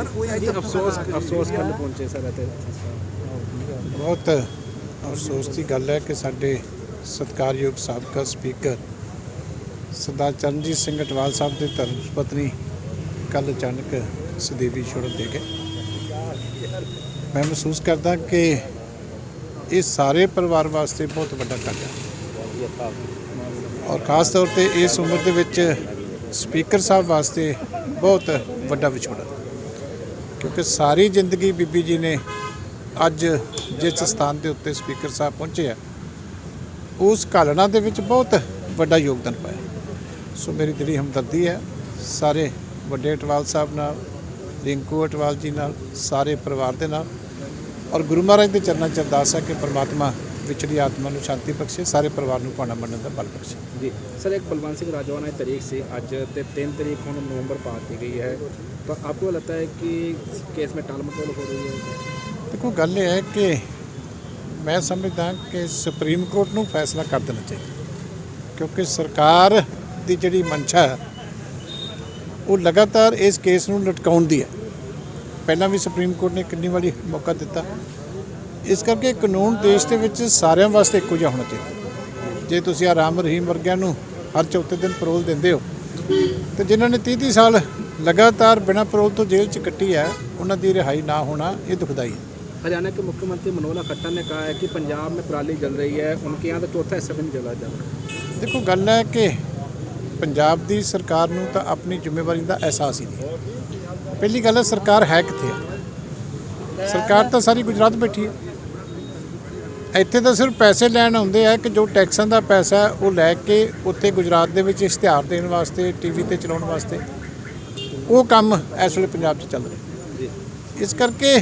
ਜੀ ਅਫਸੋਸ ਅਫਸੋਸ ਕਰਨ ਪਹੁੰਚੇ ਸਰ ਇੱਥੇ ਬਹੁਤ ਅਫਸੋਸ ਦੀ ਗੱਲ ਹੈ ਕਿ ਸਾਡੇ ਸਤਿਕਾਰਯੋਗ ਸਾਬਕਾ ਸਪੀਕਰ ਸਰਦਾਰ ਚਰਨਜੀਤ ਸਿੰਘ ਅਟਵਾਲ ਸਾਹਿਬ ਦੇ ਧਰਮ ਪਤਨੀ ਕੱਲ ਅਚਾਨਕ ਸਦੀਵੀ ਛੋੜ ਦੇ ਗਏ ਮੈਂ ਮਹਿਸੂਸ ਕਰਦਾ ਕਿ ਇਹ ਸਾਰੇ ਪਰਿਵਾਰ ਵਾਸਤੇ ਬਹੁਤ ਵੱਡਾ ਘਾਟਾ ਹੈ ਔਰ ਖਾਸ ਤੌਰ ਤੇ ਇਸ ਉਮਰ ਦੇ ਵਿੱਚ ਸਪੀਕਰ ਸਾਹਿਬ ਵਾਸਤੇ ਬਹੁਤ ਵੱਡਾ ਵਿਛੋੜਾ ਕਿਉਂਕਿ ਸਾਰੀ ਜ਼ਿੰਦਗੀ ਬੀਬੀ ਜੀ ਨੇ ਅੱਜ ਜਿਸ ਸਥਾਨ ਦੇ ਉੱਤੇ ਸਪੀਕਰ ਸਾਹਿਬ ਪਹੁੰਚੇ ਆ, ਉਸ ਘਾਲਣਾ ਦੇ ਵਿੱਚ ਬਹੁਤ ਵੱਡਾ ਯੋਗਦਾਨ ਪਾਇਆ। ਸੋ ਮੇਰੀ ਦਿਲੀ ਹਮਦਰਦੀ ਹੈ, ਸਾਰੇ ਵੱਡੇ ਅਟਵਾਲ ਸਾਹਿਬ ਨਾਲ, ਰਿੰਕੂ ਅਟਵਾਲ ਜੀ ਨਾਲ, ਸਾਰੇ ਪਰਿਵਾਰ ਦੇ ਨਾਲ, ਔਰ ਗੁਰੂ ਮਹਾਰਾਜ ਦੇ ਚਰਨਾਂ 'ਚ ਅਰਦਾਸ ਹੈ ਕਿ ਪ੍ਰਮਾਤਮਾ ਵਿਛੜੀ ਆਤਮਾ ਨੂੰ ਸ਼ਾਂਤੀ ਬਖਸ਼ੇ ਸਾਰੇ ਪਰਿਵਾਰ ਨੂੰ ਭਾਣਾ ਮੰਨਣ ਦਾ ਬਲ ਬਖਸ਼ੇ। ਜੀ ਸਰ एक बलवंत सिंह राजवाना की तारीख से आज ते तीन तारीख हम नवंबर पार की गई है तो आपको लगता है कि केस में टाल मटोल हो रही है देखो गल ये है कि ਮੈਂ ਸਮਝਦਾ ਕਿ ਸੁਪਰੀਮ ਕੋਰਟ ਨੂੰ ਫੈਸਲਾ ਕਰ ਦੇਣਾ ਚਾਹੀਦਾ ਕਿਉਂਕਿ ਸਰਕਾਰ ਦੀ ਜਿਹੜੀ ਮੰਸ਼ਾ ਹੈ ਉਹ ਲਗਾਤਾਰ ਇਸ ਕੇਸ ਨੂੰ ਲਟਕਾਉਣ ਦੀ ਹੈ। ਪਹਿਲਾਂ ਵੀ ਸੁਪਰੀਮ ਕੋਰਟ ਨੇ ਕਿੰਨੀ ਵਾਰੀ ਮੌਕਾ ਦਿੱਤਾ। ਇਸ ਕਰਕੇ ਕਾਨੂੰਨ ਦੇਸ਼ ਦੇ ਵਿੱਚ ਸਾਰਿਆਂ ਵਾਸਤੇ ਇੱਕੋ ਜਿਹਾ ਹੋਣਾ ਚਾਹੀਦਾ ਜੇ ਤੁਸੀਂ ਆ ਰਾਮ ਰਹੀਮ ਵਰਗਿਆਂ ਨੂੰ ਹਰ ਚੌਥੇ ਦਿਨ ਪਰੋਲ ਦਿੰਦੇ ਹੋ ਤੇ ਜਿਨ੍ਹਾਂ ਨੇ 30 30 ਸਾਲ ਲਗਾਤਾਰ ਬਿਨਾਂ ਪਰੋਲ ਤੋਂ ਜੇਲ੍ਹ 'ਚ ਕੱਟੀ ਹੈ ਉਹਨਾਂ ਦੀ ਰਿਹਾਈ ਨਾ ਹੋਣਾ ਇਹ ਦੁਖਦਾਈ ਹੈ हरियाणा के मुख्यमंत्री मनोहर खट्टर ने कहा है कि पंजाब में पराली जल रही है उनके यहाँ तो चौथा हिस्सा भी नहीं जला जा रहा ਦੇਖੋ ਗੱਲ ਹੈ ਕਿ ਪੰਜਾਬ ਦੀ ਸਰਕਾਰ ਨੂੰ ਤਾਂ ਆਪਣੀ ਜ਼ਿੰਮੇਵਾਰੀ ਦਾ ਅਹਿਸਾਸ ਹੀ ਨਹੀਂ ਪਹਿਲੀ ਗੱਲ ਹੈ ਸਰਕਾਰ ਹੈ ਕਿੱਥੇ ਹੈ ਸਰਕਾਰ ਤਾਂ ਸਾਰੀ ਗੁਜਰਾਤ ਬੈਠੀ ਹੈ ਇੱਥੇ ਤਾਂ ਸਿਰਫ ਪੈਸੇ ਲੈਣ ਆਉਂਦੇ ਆ ਕਿ ਜੋ ਟੈਕਸਾਂ ਦਾ ਪੈਸਾ ਉਹ ਲੈ ਕੇ ਉੱਥੇ ਗੁਜਰਾਤ ਦੇ ਵਿੱਚ ਇਸ਼ਤਿਹਾਰ ਦੇਣ ਵਾਸਤੇ ਟੀਵੀ ਤੇ ਚਲਾਉਣ ਵਾਸਤੇ। ਉਹ ਕੰਮ ਇਸ ਵੇਲੇ ਪੰਜਾਬ 'ਚ ਚੱਲ ਰਿਹਾ। ਇਸ ਕਰਕੇ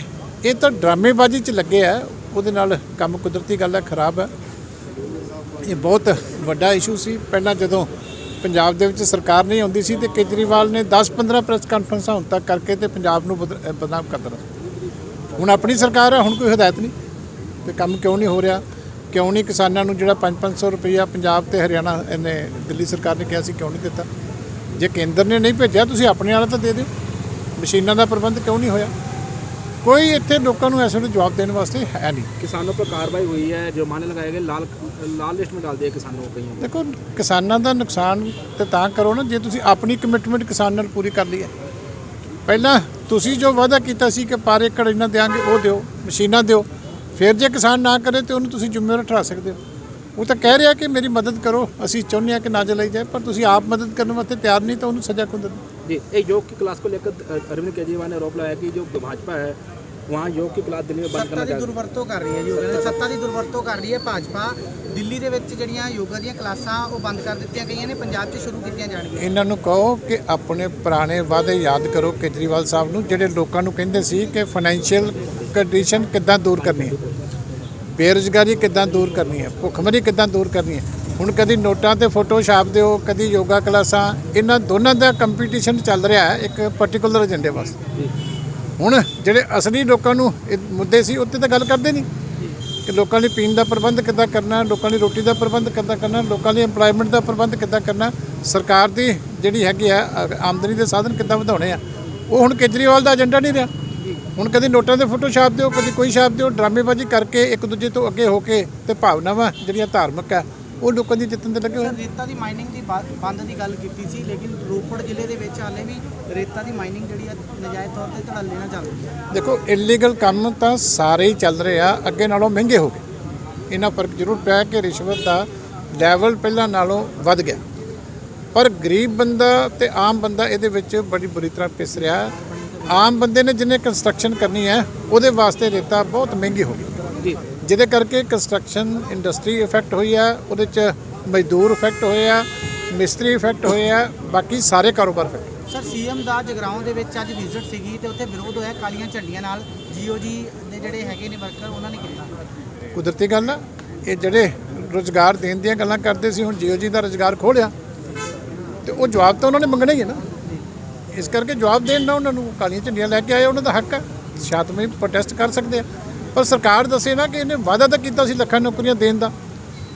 ਇਹ ਤਾਂ ਡਰਾਮੇਬਾਜ਼ੀ 'ਚ ਲੱਗੇ ਆ। ਉਹਦੇ ਨਾਲ ਕੰਮ ਕੁਦਰਤੀ ਗੱਲ ਹੈ ਖਰਾਬ ਹੈ ਇਹ ਬਹੁਤ ਵੱਡਾ ਇਸ਼ੂ ਸੀ। ਪਹਿਲਾਂ ਜਦੋਂ ਪੰਜਾਬ ਦੇ ਵਿੱਚ ਸਰਕਾਰ ਨਹੀਂ ਆਉਂਦੀ ਸੀ ਤੇ ਕੇਜਰੀਵਾਲ ਨੇ 10-15 ਪ੍ਰੈਸ ਕਾਨਫਰੰਸਾਂ ਹੁਣ ਤੱਕ ਕਰਕੇ ਤੇ ਪੰਜਾਬ ਨੂੰ ਬਦਨਾਮ ਕਰ ਦੇਣਾ ਹੁਣ ਆਪਣੀ ਸਰਕਾਰ ਹੈ ਹੁਣ ਕੋਈ ਹਦਾਇਤ ਨਹੀਂ। ਤੇ ਕੰਮ ਕਿਉਂ ਨਹੀਂ ਹੋ ਰਿਹਾ ਕਿਉਂ ਨਹੀਂ ਕਿਸਾਨਾਂ ਨੂੰ ਜਿਹੜਾ 5-500 ਰੁਪਈਆ ਪੰਜਾਬ ਤੇ ਹਰਿਆਣਾ ਇਹਨੇ ਦਿੱਲੀ ਸਰਕਾਰ ਨੇ ਕਿਹਾ ਸੀ ਕਿਉਂ ਨਹੀਂ ਦਿੱਤਾ ਜੇ ਕੇਂਦਰ ਨੇ ਨਹੀਂ ਭੇਜਿਆ ਤੁਸੀਂ ਆਪਣੇ ਵਾਲਾ ਤਾਂ ਦੇ ਦਿਓ ਮਸ਼ੀਨਾਂ ਦਾ ਪ੍ਰਬੰਧ ਕਿਉਂ ਨਹੀਂ ਹੋਇਆ ਕੋਈ ਇੱਥੇ ਲੋਕਾਂ ਨੂੰ ਇਸ ਵੇਲੇ ਜਵਾਬ ਦੇਣ ਵਾਸਤੇ ਹੈ ਨਹੀਂ किसानों पर कार्रवाई हुई है जुर्माने लगाए गए लाल लाल लिस्ट में डाल दिए किसानों को कहीं ਦੇਖੋ ਕਿਸਾਨਾਂ ਦਾ ਨੁਕਸਾਨ ਤੇ ਤਾਂ ਕਰੋ ਨਾ ਜੇ ਤੁਸੀਂ ਆਪਣੀ ਕਮਿਟਮੈਂਟ ਕਿਸਾਨ ਨਾਲ ਪੂਰੀ ਕਰ ਲਈ ਹੈ ਪਹਿਲਾਂ ਤੁਸੀਂ ਜੋ ਵਾਅਦਾ ਕੀਤਾ ਸੀ ਕਿ ਪਰ ਏਕੜ ਇਹਨਾਂ ਦਿਆਂਗੇ ਉਹ ਦਿਓ ਮਸ਼ੀਨਾਂ ਦਿਓ ਫਿਰ ਜੇ ਕਿਸਾਨ ਨਾ ਕਰੇ ਤੇ ਉਹਨੂੰ ਤੁਸੀਂ ਜ਼ਿੰਮੇਵਾਰ ਠਹਿਰਾ ਸਕਦੇ ਹੋ ਉਹ ਤਾਂ ਕਹਿ ਰਿਹਾ ਕਿ ਮੇਰੀ ਮਦਦ ਕਰੋ ਅਸੀਂ ਚਾਹੁੰਦੇ ਹਾਂ ਕਿ ਨਾ ਜਲਾਈ ਜਾਏ ਪਰ ਤੁਸੀਂ ਆਪ ਮਦਦ ਕਰਨ ਵਾਸਤੇ ਤਿਆਰ ਨਹੀਂ ਤਾਂ ਉਹਨੂੰ ਸਜ਼ਾ ਕਿਉਂ ਦਿੰਦੇ जी एक योग की क्लास को लेकर अ, अरविंद केजरीवाल ने आरोप लगाया कि जो भाजपा है वहाँ योग की क्लास दिल्ली में बंद ਸੱਤਾ करना ਦੀ चाहती है ਦੁਰਵਰਤੋਂ ਕਰ ਰਹੀ ਹੈ ਜੀ ਉਹ ਕਹਿੰਦੇ ਸੱਤਾ ਦੀ ਦੁਰਵਰਤੋਂ ਕਰ ਰਹੀ ਹੈ ਭਾਜਪਾ ਦਿੱਲੀ ਦੇ ਵਿੱਚ ਜਿਹੜੀਆਂ ਯੋਗਾ ਦੀਆਂ ਕਲਾਸਾਂ ਉਹ ਬੰਦ ਕਰ ਦਿੱਤੀਆਂ ਗਈਆਂ ਨੇ ਪੰਜਾਬ 'ਚ ਸ਼ੁਰੂ ਕੀਤੀਆਂ ਜਾਣਗੀਆਂ ਇਹਨਾਂ ਨੂੰ ਕਹੋ ਕਿ ਆਪਣੇ ਪੁਰਾਣੇ ਵਾਅਦੇ ਯਾਦ ਕਰੋ ਕੇਜਰੀਵਾਲ ਸਾਹਿਬ ਨੂੰ ਜਿਹੜੇ ਲੋਕਾਂ ਨੂੰ ਕਹਿੰਦੇ ਸੀ ਕਿ ਫਾਈਨੈਂਸ਼ੀਅਲ ਕੰਡੀਸ਼ਨ ਕਿੱਦਾਂ ਦੂਰ ਕਰਨੀ ਹੈ? ਬੇਰੁਜ਼ਗਾਰੀ ਕਿੱਦਾਂ ਦੂਰ ਕਰਨੀ ਹੈ? ਭੁੱਖਮਰੀ ਕਿੱਦਾਂ ਦੂਰ ਕਰਨੀ ਹੈ? ਹੁਣ ਕਦੀ ਨੋਟਾਂ ਤੇ ਫੋਟੋ ਛਾਪ ਦਿਓ, ਕਦੀ ਯੋਗਾ ਕਲਾਸਾਂ, ਇਹਨਾਂ ਦੋਨਾਂ ਦਾ ਕੰਪੀਟੀਸ਼ਨ ਚੱਲ ਰਿਹਾ ਹੈ ਇੱਕ ਪਾਰਟਿਕੂਲਰ ਏਜੰਡੇ ਵਾਸਤੇ। ਹੁਣ ਜਿਹੜੇ ਅਸਲੀ ਲੋਕਾਂ ਨੂੰ ਇਹ ਮੁੱਦੇ ਸੀ, ਉੱਤੇ ਤਾਂ ਗੱਲ ਕਰਦੇ ਨਹੀਂ। ਕਿ ਲੋਕਾਂ ਲਈ ਪੀਣ ਦਾ ਪ੍ਰਬੰਧ ਕਿੱਦਾਂ ਕਰਨਾ, ਲੋਕਾਂ ਲਈ ਰੋਟੀ ਦਾ ਪ੍ਰਬੰਧ ਕਿੱਦਾਂ ਕਰਨਾ, ਲੋਕਾਂ ਲਈ ਏਮਪਲੋਇਮੈਂਟ ਦਾ ਪ੍ਰਬੰਧ ਕਿੱਦਾਂ ਕਰਨਾ, ਸਰਕਾਰ ਦੀ ਜਿਹੜੀ ਹੈਗੀ ਆ ਆਮਦਨੀ ਦੇ ਸਾਧਨ ਕਿੱਦਾਂ ਵਧਾਉਣੇ ਆ, ਉਹ ਹੁਣ ਕੇਜਰੀਵਾਲ ਦਾ ਏਜੰਡਾ ਨਹੀਂ ਰਿਹਾ। ਹੁਣ ਕਦੀ ਨੋਟਾਂ ਦੇ ਫੋਟੋ ਛਾਪ ਦਿਓ ਕਦੀ ਕੋਈ ਛਾਪ ਦਿਓ ਡਰਾਮੇਬਾਜ਼ੀ ਕਰਕੇ ਇੱਕ ਦੂਜੇ ਤੋਂ ਅੱਗੇ ਹੋ ਕੇ ਤੇ ਭਾਵਨਾਵਾਂ ਜਿਹੜੀਆਂ ਧਾਰਮਿਕ ਆ ਉਹ ਲੋਕਾਂ ਦੀ ਜਿੱਤਣ ਦੇ ਲੱਗੇ ਹੋਏ। ਰੇਤਾ ਦੀ ਮਾਈਨਿੰਗ ਦੀ ਬੰਦ ਦੀ ਗੱਲ ਕੀਤੀ ਸੀ ਲੇਕਿਨ ਰੋਪੜ ਜ਼ਿਲ੍ਹੇ ਦੇ ਵਿੱਚ ਹਾਲੇ ਵੀ ਰੇਤਾ ਦੀ ਮਾਈਨਿੰਗ ਜਿਹੜੀ ਆ ਨਜਾਇਜ਼ ਤੌਰ ਤੇ ਧੜੱਲੇ ਨਾਲ ਚੱਲ ਰਹੀ ਹੈ। ਦੇਖੋ ਇਲੀਗਲ ਕੰਮ ਤਾਂ ਸਾਰੇ ਹੀ ਚੱਲ ਰਹੇ ਆ ਅੱਗੇ ਨਾਲੋਂ ਮਹਿੰਗੇ ਹੋ ਗਏ। ਇਹਨਾਂ ਫ਼ਰਕ ਜ਼ਰੂਰ ਪਿਆ ਕਿ ਰਿਸ਼ਵਤ ਦਾ ਲੈਵਲ ਪਹਿਲਾਂ ਨਾਲੋਂ ਵੱਧ ਗਿਆ। ਪਰ ਗਰੀਬ ਬੰਦਾ ਤੇ ਆਮ ਬੰਦਾ ਇਹਦੇ ਵਿੱਚ ਬੜੀ ਬੁਰੀ ਤਰ੍ਹਾਂ ਪਿਸ ਰਿਹਾ। ਆਮ ਬੰਦੇ ਨੇ ਜਿਹਨੇ ਕੰਸਟਰਕਸ਼ਨ ਕਰਨੀ ਹੈ ਉਹਦੇ ਵਾਸਤੇ ਰੇਤਾ ਬਹੁਤ ਮਹਿੰਗੀ ਹੋ ਗਈ। जी ਜਿਹਦੇ ਕਰਕੇ ਕੰਸਟਰਕਸ਼ਨ ਇੰਡਸਟਰੀ ਇਫੈਕਟ ਹੋਈ ਹੈ ਉਹਦੇ ਚ ਮਜ਼ਦੂਰ ਇਫੈਕਟ ਹੋਏ ਆ ਮਿਸਤਰੀ ਇਫੈਕਟ ਹੋਏ ਆ ਬਾਕੀ ਸਾਰੇ ਕਾਰੋਬਾਰ ਇਫੈਕਟ ਸਰ ਸੀਐਮ ਦਾ ਜਗਰਾਉਂ ਦੇ ਵਿੱਚ ਅੱਜ ਵਿਜ਼ਿਟ ਸੀਗੀ ਤੇ ਉੱਥੇ ਵਿਰੋਧ ਹੋਇਆ ਕਾਲੀਆਂ ਝੰਡੀਆਂ ਨਾਲ। ਜੀਓਜੀ ਦੇ ਜਿਹੜੇ ਹੈਗੇ ਨੇ ਵਰਕਰ ਉਹਨਾਂ ਨੇ ਕੀਤਾ? ਕੁਦਰਤੀ ਗੱਲ ਆ ਇਹ ਜਿਹੜੇ ਰੋਜ਼ਗਾਰ ਦੇਣ ਦੀਆਂ ਗੱਲਾਂ ਕਰਦੇ ਸੀ ਹੁਣ ਜੀਓ ਜੀ ਦਾ ਰੋਜ਼ਗਾਰ ਖੋਲਿਆ ਤੇ ਉਹ ਜਵਾਬ ਤਾਂ ਉਹਨਾਂ ਨੇ ਮੰਗਣਾ ਹੀ ਹੈ ਨਾ। ਇਸ ਕਰਕੇ ਜਵਾਬ ਦੇਣ ਨਾ ਉਹਨਾਂ ਨੂੰ ਕਾਲੀਆਂ ਝੰਡੀਆਂ ਲੈ ਕੇ ਆਏ ਉਹਨਾਂ ਦਾ ਹੱਕ ਹੈ ਸ਼ਾਂਤਮਈ ਪ੍ਰੋਟੈਸਟ ਕਰ ਸਕਦੇ ਆ ਪਰ ਸਰਕਾਰ ਦੱਸੇ ਨਾ ਕਿ ਇਹਨੇ ਵਾਅਦਾ ਤਾਂ ਕੀਤਾ ਸੀ ਲੱਖਾਂ ਨੌਕਰੀਆਂ ਦੇਣ ਦਾ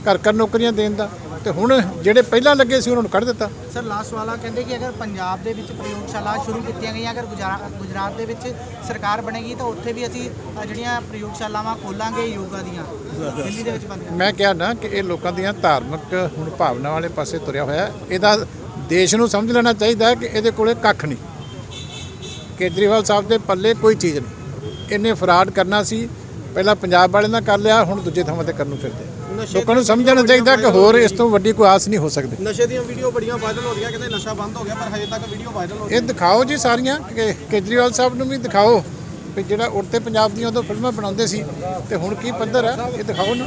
ਘਰ ਘਰ ਨੌਕਰੀਆਂ ਦੇਣ ਦਾ ਤੇ ਹੁਣ ਜਿਹੜੇ ਪਹਿਲਾਂ ਲੱਗੇ ਸੀ ਉਹਨਾਂ ਨੂੰ ਕੱਢ ਦਿੱਤਾ ਸਰ ਲਾਸਟ ਵਾਲਾ ਕਹਿੰਦੇ ਕਿ ਅਗਰ ਪੰਜਾਬ ਦੇ ਵਿੱਚ ਪ੍ਰਯੋਗਸ਼ਾਲਾ ਸ਼ੁਰੂ ਕੀਤੀਆਂ ਗਈਆਂ ਅਗਰ ਗੁਜਰਾ- ਗੁਜਰਾਤ ਦੇ ਵਿੱਚ ਸਰਕਾਰ ਬਣੇਗੀ ਤਾਂ ਉੱਥੇ ਵੀ ਅਸੀਂ ਜਿਹੜੀਆਂ ਪ੍ਰਯੋਗਸ਼ਾਲਾਵਾਂ ਖੋਲਾਂਗੇ ਯੋਗਾ ਦੀਆਂ ਦਿੱਲੀ ਦੇ ਵਿੱਚ ਬੰਦ। ਮੈਂ ਕਿਹਾ ਨਾ ਕਿ ਇਹ ਲੋਕਾਂ ਦੀਆਂ ਧਾਰਮਿਕ ਹੁਣ ਭਾਵਨਾ ਵਾਲੇ ਪਾਸੇ ਤੁਰਿਆ ਹੋਇਆ। ਇਹਦਾ ਦੇਸ਼ ਨੂੰ ਸਮਝ ਲੈਣਾ ਚਾਹੀਦਾ ਹੈ ਕਿ ਇਹਦੇ ਕੋਲੇ ਕੱਖ ਨਹੀਂ। ਕੇਜਰੀਵਾਲ ਸਾਹਿਬ ਦੇ ਪੱਲੇ ਕੋਈ ਚੀਜ਼ ਨਹੀਂ। ਇਹਨੇ ਫਰਾਡ ਕਰਨਾ ਸੀ। ਪਹਿਲਾਂ ਪੰਜਾਬ ਵਾਲਿਆਂ ਨਾਲ ਕਰ ਲਿਆ ਹੁਣ ਦੂਜੇ ਥਾਵਾਂ ਤੇ ਕਰਨ ਨੂੰ ਫਿਰਦੇ ਲੋਕਾਂ ਨੂੰ ਸਮਝਣਾ ਚਾਹੀਦਾ ਕਿ ਹੋਰ ਇਸ ਤੋਂ ਵੱਡੀ ਕੋਈ ਆਸ ਨਹੀਂ ਹੋ ਸਕਦੀ। ਨਸ਼ੇ ਦੀਆਂ ਵੀਡੀਓ ਬੜੀਆਂ ਵਾਇਰਲ ਹੋ ਰਹੀਆਂ ਕਹਿੰਦੇ ਨਸ਼ਾ ਬੰਦ ਹੋ ਗਿਆ ਪਰ ਹਜੇ ਤੱਕ ਵੀਡੀਓ ਵਾਇਰਲ ਹੋ ਇਹ ਦਿਖਾਓ ਜੀ ਸਾਰੀਆਂ ਕਿ ਕੇਜਰੀਵਾਲ ਸਾਹਿਬ ਨੂੰ ਵੀ ਦਿਖਾਓ ਵੀ ਜਿਹੜਾ ਉੜਤੇ ਪੰਜਾਬ ਦੀਆਂ ਉਦੋਂ ਫਿਲਮਾਂ ਬਣਾਉਂਦੇ ਸੀ ਤੇ ਹੁਣ ਕੀ ਪੱਧਰ ਹੈ ਇਹ ਦਿਖਾਓ ਨਾ।